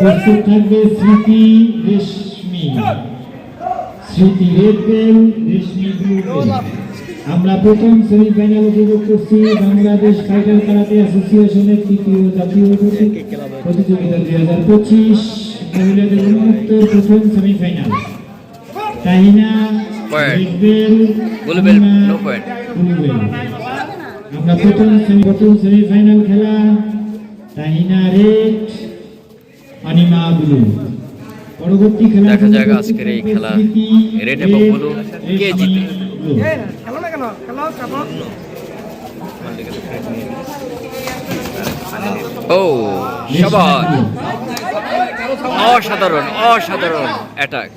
প্রস্তুত থাকবে স্মৃতি রেশমি। স্মৃতি রেশমি আমরা প্রথম সেমিফাইনাল উপভোগ করছি বাংলাদেশ ফাইটার কারাতে অ্যাসোসিয়েশনের তৃতীয় জাতীয় প্রতিযোগিতা দুই হাজার পঁচিশ। মহিলাদের উন্মুক্ত প্রথম সেমিফাইনাল তাহিনা Point. রেড আমরা প্রথম প্রথম সেমিফাইনাল খেলা তাহিনা রেড অনিমা ব্লু। পরবর্তী খেলা দেখা যাক আজকের এই খেলা। red এবং blue কে জিতে। খেলো না কেন? খেলো চাপো ও সবার অসাধারণ অসাধারণ attack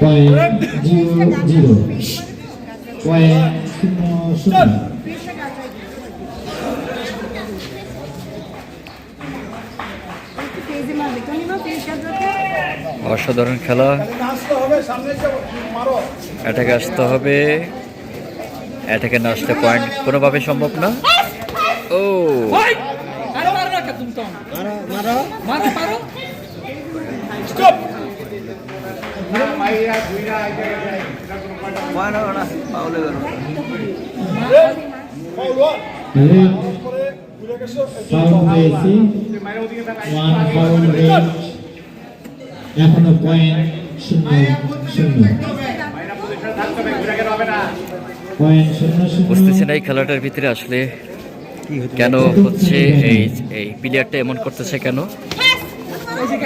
point zero zero point শূন্য শূন্য অসাধারণ খেলা অ্যাটাকে আসতে হবে অ্যাটাকে না আসতে পয়েন্ট কোনোভাবে সম্ভব না ও মারো মারো না তুমি তো এখনও বুঝতেছি না এই খেলাটার ভিতরে আসলে কেন হচ্ছে এই এই প্লেয়ারটা এমন করতেছে কেন?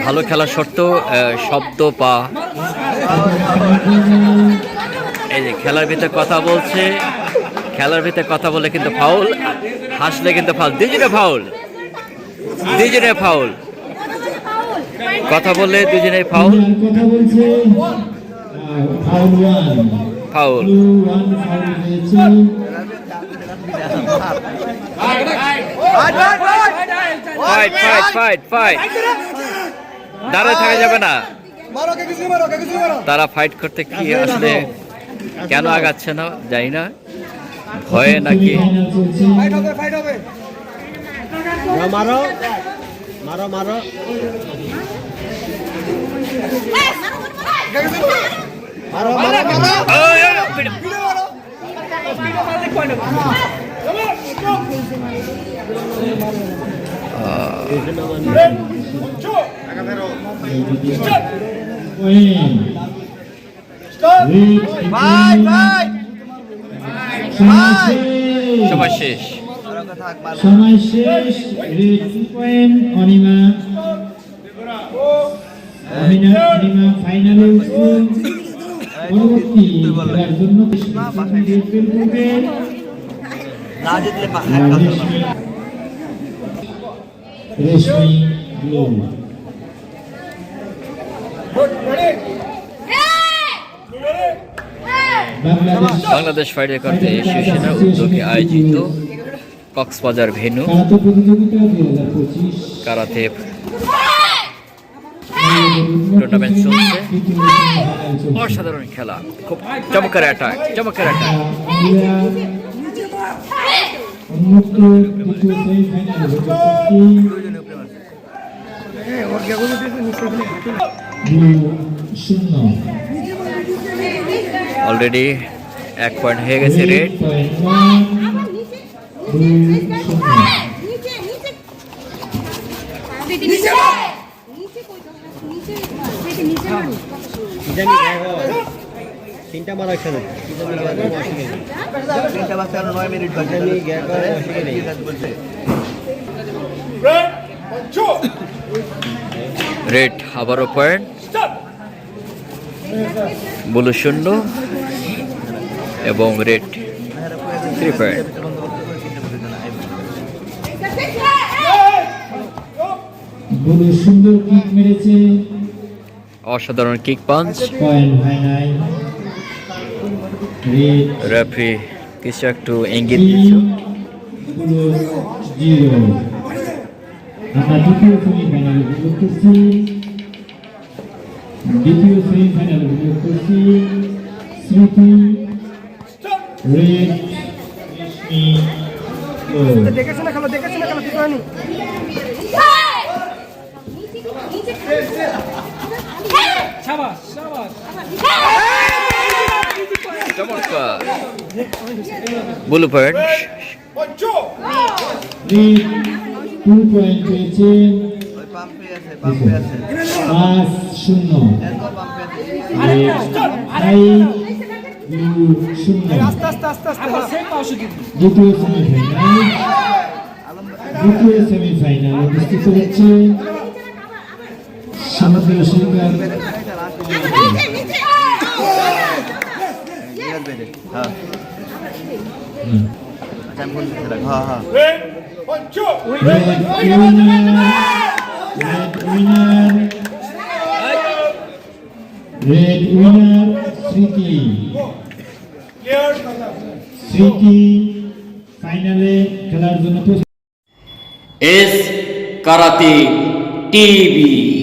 ভালো খেলা সত্ত্বেও শব্দ পা এই যে খেলার ভিতরে কথা বলছে, খেলার ভিতরে কথা বলে কিন্তু ফাউল হাসলে কিন্তু ফাউল দুজনে ফাউল দুজনে ফাউল কথা বললে দুজনে ফাউল। কথা বলছে foul one. Foul. One foul পেয়েছি ফাইট ফাইট ফাইট ফাইট দাঁড়ায় থাকা যাবে না। মারো কে কিছু মারো কে কিছু মারো তারা ফাইট করতে কি আসলে কেন আগাচ্ছে না জানি না। ভয়ে নাকি? ফাইট হবে ফাইট হবে। মারো। মারো মারো মারো মারো মারো সময় শেষ সময় শেষ রেড পয়েন্ট অনিমা। অনিমা অনিমা ফাইনালে পরবর্তী খেলার জন্য রেড করবে। রেশমি বাংলাদেশ ফাইট রেকর্ড অ্যাসোসিয়েশনের উদ্যোগে আয়োজিত কক্সবাজার ভেনু কারাতে টুর্নামেন্ট চলছে। অসাধারণ খেলা খুব চমৎকার অ্যাটাক চমৎকার অ্যাটাক অলরেডি এক পয়েন্ট হয়ে গেছে রেড পয়েন্ট ওয়ান ব্লু শূন্য জানি তিনটা তিনটা নয় মিনিট রেড আবারও পয়েন্ট ব্লু শূন্য। এবং রেড থ্রি পয়েন্ট ব্লু সুন্দর কিক মেরেছে। অসাধারণ কিক পাঞ্চ রেফারি কিছু একটু ইঙ্গিত আমরা দ্বিতীয় সেমিফাইনালে করছি দ্বিতীয় সেমিফাইনালে করছি স্মৃতি রেড খেলো? চমৎকার ব্লু পয়েন্ট পয়েন্ট পেয়েছেন পাঁচ শূন্য এরপর পাম্পে আছে শূন্য আস্তে আস্তে আস্তে আস্তে আবার সেম পাওয়া শুধু দ্বিতীয় সেমিফাইনাল দ্বিতীয় সেমিফাইনাল অনুষ্ঠিত হচ্ছে রেড উইনার স্মৃতি স্মৃতি ফাইনালে খেলার জন্য এস কারাতে টিভি।